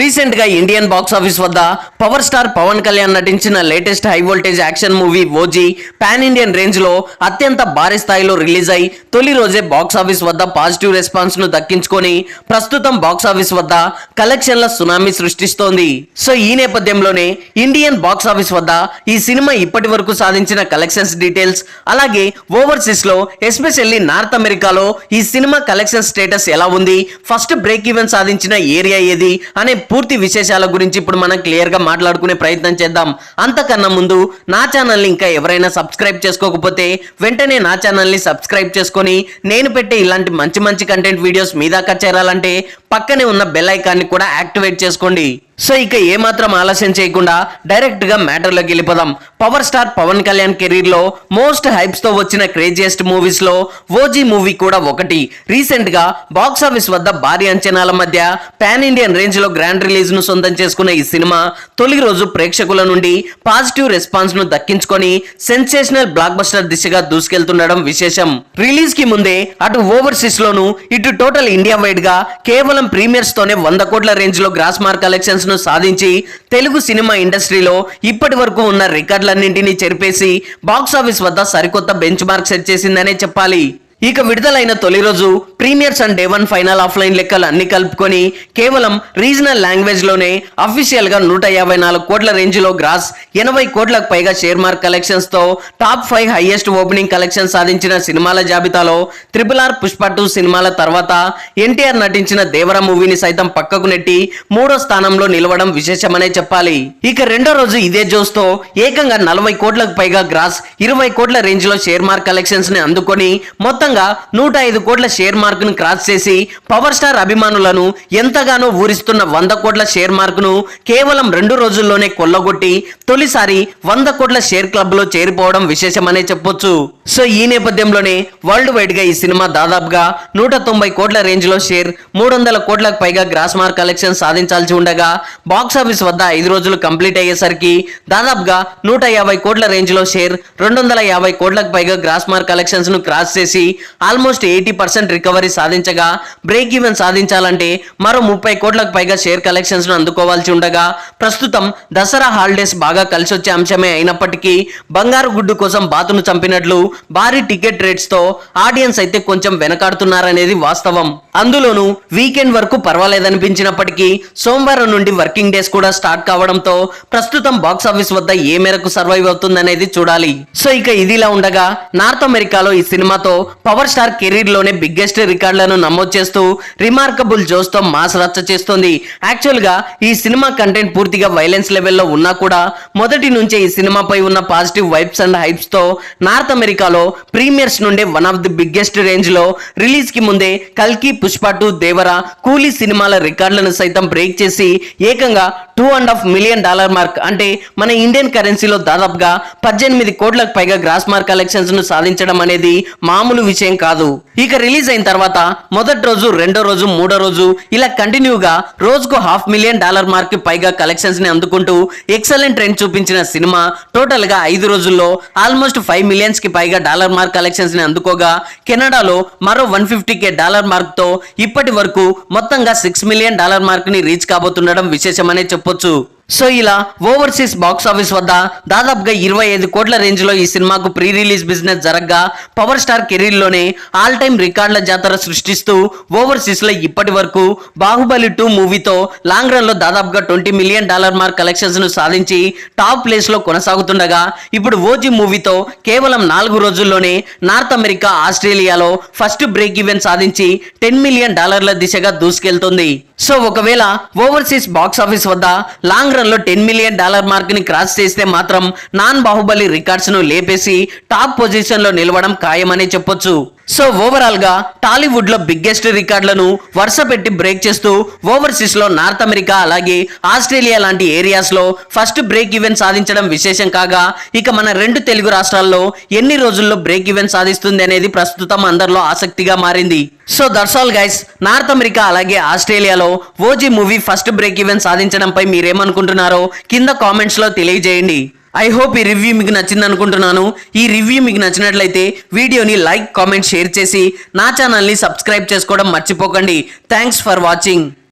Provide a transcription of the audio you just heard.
రీసెంట్గా Indian box office వద్ద power star Pawan Kalyan నటించిన latest high voltage action movie OG pan Indian రేంజ్లో అత్యంత భారీ స్థాయిలో రిలీజ్ అయి తొలి రోజే బాక్స్ ఆఫీస్ వద్ద పాజిటివ్ రెస్పాన్స్ను దక్కించుకొని ప్రస్తుతం బాక్స్ ఆఫీస్ వద్ద కలెక్షన్ల సునామీ సృష్టిస్తోంది సో ఈ నేపథ్యంలోనే ఇండియన్ బాక్స్ ఆఫీస్ వద్ద ఈ సినిమా ఇప్పటి వరకు సాధించిన కలెక్షన్స్ డీటెయిల్స్ అలాగే ఓవర్సీస్లో ఎస్పెషల్లీ నార్త్ అమెరికాలో ఈ సినిమా కలెక్షన్ స్టేటస్ ఎలా ఉంది ఫస్ట్ బ్రేక్ ఈవెన్ సాధించిన ఏరియా ఏది అనే పూర్తి విశేషాల గురించి ఇప్పుడు మనం క్లియర్గా మాట్లాడుకునే ప్రయత్నం చేద్దాం అంతకన్నా ముందు నా ఛానల్ని ఇంకా ఎవరైనా సబ్స్క్రైబ్ చేసుకోకపోతే వెంటనే నా ఛానల్ని సబ్స్క్రైబ్ చేసుకొని నేను పెట్టే ఇలాంటి మంచి మంచి కంటెంట్ వీడియోస్ మీ దాకా చేరాలంటే పక్కనే ఉన్న బెల్ ఐకాన్ని కూడా యాక్టివేట్ చేసుకోండి సో ఇక ఏమాత్రం ఆలస్యం చేయకుండా డైరెక్ట్ గా మ్యాటర్లోకి వెళ్ళిపోదాం power star Pawan Kalyan career లో మోస్ట్ హైప్స్ తో వచ్చిన క్రేజియస్ట్ మూవీస్ లో ఓజీ మూవీ కూడా ఒకటి రీసెంట్ గా బాక్స్ ఆఫీస్ వద్ద భారీ అంచనాల మధ్య పాన్ ఇండియన్ రేంజ్ లో గ్రాండ్ రిలీజ్ ను సొంతం చేసుకున్న ఈ సినిమా తొలి రోజు ప్రేక్షకుల నుండి పాజిటివ్ రెస్పాన్స్ ను దక్కించుకొని సెన్సేషనల్ బ్లాక్ బస్టర్ దిశగా దూసుకెళ్తుండడం విశేషం రిలీజ్ కి ముందే అటు ఓవర్సీస్ లోను ఇటు టోటల్ ఇండియా వైడ్ గా కేవలం ప్రీమియర్స్ తోనే వంద కోట్ల రేంజ్ లో గ్రాస్ మార్క్ కలెక్షన్స్ ను సాధించి తెలుగు సినిమా ఇండస్ట్రీలో ఇప్పటి వరకు ఉన్న రికార్డులన్నింటినీ చెరిపేసి బాక్సాఫీస్ వద్ద సరికొత్త బెంచ్ మార్క్ సెట్ చేసిందనే చెప్పాలి ఇక విడుదలైన తొలి రోజు premiers and day one final offline లెక్కలు అన్ని కలుపుకొని కేవలం రీజనల్ లాంగ్వేజ్లోనే అఫీషియల్గా నూట యాభై నాలుగు కోట్ల రేంజ్లో గ్రాస్ ఎనభై కోట్లకు పైగా share mark కలెక్షన్స్తో top five highest opening collection సాధించిన సినిమాల జాబితాలో త్రిపుల్ ఆర్ పుష్ప టూ సినిమాల తర్వాత ఎన్టీఆర్ నటించిన దేవర మూవీని సైతం పక్కకు నెట్టి మూడో స్థానంలో నిలవడం విశేషమనే చెప్పాలి ఇక రెండో రోజు ఇదే జోస్తో ఏకంగా నలభై కోట్లకు పైగా గ్రాస్ ఇరవై కోట్ల రేంజ్లో షేర్ మార్క్ కలెక్షన్స్ ని అందుకొని మొత్తం మొత్తంగా నూట ఐదు కోట్ల షేర్ మార్కును క్రాస్ చేసి పవర్ స్టార్ అభిమానులను ఎంతగానో ఊరిస్తున్న వంద కోట్ల షేర్ మార్కును కేవలం రెండు రోజుల్లోనే కొల్లగొట్టి తొలిసారి వంద కోట్ల షేర్ క్లబ్ లో చేరిపోవడం విశేషమనే చెప్పొచ్చు సో ఈ నేపథ్యంలోనే వరల్డ్ వైడ్ గా ఈ సినిమా దాదాపుగా నూట తొంభై కోట్ల రేంజ్ లో షేర్ మూడు వందల కోట్లకు పైగా గ్రాస్ మార్క్ కలెక్షన్ సాధించాల్సి ఉండగా బాక్సాఫీస్ వద్ద ఐదు రోజులు కంప్లీట్ అయ్యేసరికి దాదాపుగా నూట యాభై కోట్ల రేంజ్ లో షేర్ రెండు వందల యాభై కోట్లకు పైగా గ్రాస్ మార్క్ ను క్రాస్ చేసి ఆల్మోస్ట్ ఎయిటీ పర్సెంట్ రికవరీ సాధించగా బ్రేక్ ఈవెన్ సాధించాలంటే మరో ముప్పై కోట్లకు పైగా షేర్ కలెక్షన్స్ను అందుకోవాల్సి ఉండగా ప్రస్తుతం దసరా హాలిడేస్ బాగా కలిసొచ్చే అంశమే అయినప్పటికీ బంగారు గుడ్డు కోసం బాతును చంపినట్లు భారీ టికెట్ రేట్స్తో ఆడియన్స్ అయితే కొంచెం వెనకాడుతున్నారనేది వాస్తవం అందులోనూ వీకెండ్ వరకు పర్వాలేదనిపించినప్పటికీ సోమవారం నుండి వర్కింగ్ డేస్ కూడా స్టార్ట్ కావడంతో ప్రస్తుతం బాక్స్ ఆఫీస్ వద్ద ఏ మేరకు సర్వైవ్ అవుతుందనేది చూడాలి సో ఇక ఇదిలా ఉండగా నార్త్ అమెరికాలో ఈ సినిమాతో పవర్ స్టార్ కెరీర్ లోనే బిగ్గెస్ట్ రికార్డులను నమోదు చేస్తూ రిమార్కబుల్ జోస్తో మాస్ రచ్చ చేస్తోంది గా ఈ సినిమా కంటెంట్ పూర్తిగా వైలెన్స్ లెవెల్లో ఉన్నా కూడా మొదటి నుంచే ఈ సినిమాపై ఉన్న పాజిటివ్ వైబ్స్ అండ్ హైప్స్తో నార్త్ అమెరికాలో ప్రీమియర్స్ నుండే one of the biggest range లో రిలీజ్ కి ముందే కల్కి పుష్ప టూ దేవరా కూలీ సినిమాల రికార్డులను సైతం బ్రేక్ చేసి ఏకంగా two and half million dollar mark అంటే మన ఇండియన్ కరెన్సీలో దాదాపుగా పద్దెనిమిది కోట్లకు పైగా గ్రాస్ మార్క్ ను సాధించడం అనేది మామూలు విషయం కాదు ఇక రిలీజ్ అయిన తర్వాత మొదటి రోజు రెండో రోజు మూడో రోజు ఇలా కంటిన్యూగా రోజుకు హాఫ్ మిలియన్ డాలర్ మార్క్ కి పైగా కలెక్షన్స్ ని అందుకుంటూ ఎక్సలెంట్ ట్రెండ్ చూపించిన సినిమా టోటల్ గా ఐదు రోజుల్లో ఆల్మోస్ట్ ఫైవ్ మిలియన్స్ కి పైగా డాలర్ మార్క్ కలెక్షన్స్ ని అందుకోగా కెనడాలో మరో one fifty K dollar mark తో ఇప్పటి వరకు మొత్తంగా సిక్స్ మిలియన్ డాలర్ మార్క్ ని రీచ్ కాబోతుండడం విశేషమనే చెప్పొచ్చు సో ఇలా ఓవర్సీస్ బాక్స్ ఆఫీస్ వద్ద దాదాపుగా ఇరవై ఐదు కోట్ల రేంజ్లో ఈ సినిమాకు ప్రీ రిలీజ్ బిజినెస్ జరగగా పవర్ స్టార్ కెరీర్లోనే ఆల్ టైమ్ రికార్డుల జాతర సృష్టిస్తూ ఓవర్సీస్లో ఇప్పటి వరకు బాహుబలి టూ మూవీతో లాంగ్ లో దాదాపుగా ట్వంటీ మిలియన్ డాలర్ మార్క్ కలెక్షన్స్ను సాధించి టాప్ ప్లేస్లో కొనసాగుతుండగా ఇప్పుడు ఓజీ మూవీతో కేవలం నాలుగు రోజుల్లోనే నార్త్ అమెరికా ఆస్ట్రేలియాలో ఫస్ట్ బ్రేక్ ఈవెన్ సాధించి టెన్ మిలియన్ డాలర్ల దిశగా దూసుకెళ్తుంది సో ఒకవేళ ఓవర్సీస్ బాక్స్ ఆఫీస్ వద్ద లాంగ్ లో టెన్ మిలియన్ డాలర్ మార్క్ని క్రాస్ చేస్తే మాత్రం నాన్ బాహుబలి రికార్డ్స్ను లేపేసి టాప్ పొజిషన్లో నిలవడం ఖాయమని చెప్పొచ్చు సో ఓవరాల్గా టాలీవుడ్లో బిగ్గెస్ట్ రికార్డులను వరుస పెట్టి బ్రేక్ చేస్తూ ఓవర్సీస్లో నార్త్ అమెరికా అలాగే ఆస్ట్రేలియా లాంటి ఏరియాస్లో ఫస్ట్ బ్రేక్ ఈవెంట్ సాధించడం విశేషం కాగా ఇక మన రెండు తెలుగు రాష్ట్రాల్లో ఎన్ని రోజుల్లో బ్రేక్ ఈవెంట్ సాధిస్తుంది అనేది ప్రస్తుతం అందరిలో ఆసక్తిగా మారింది సో దర్శాల్ గైస్ నార్త్ అమెరికా అలాగే ఆస్ట్రేలియాలో OG movie first break event సాధించడంపై మీరేమనుకుంటున్నారో కింద కామెంట్స్లో తెలియజేయండి ఐ హోప్ ఈ రివ్యూ మీకు నచ్చింది అనుకుంటున్నాను ఈ రివ్యూ మీకు నచ్చినట్లయితే వీడియోని లైక్ కామెంట్ షేర్ చేసి నా ఛానల్ని సబ్స్క్రైబ్ చేసుకోవడం మర్చిపోకండి థ్యాంక్స్ ఫర్ వాచింగ్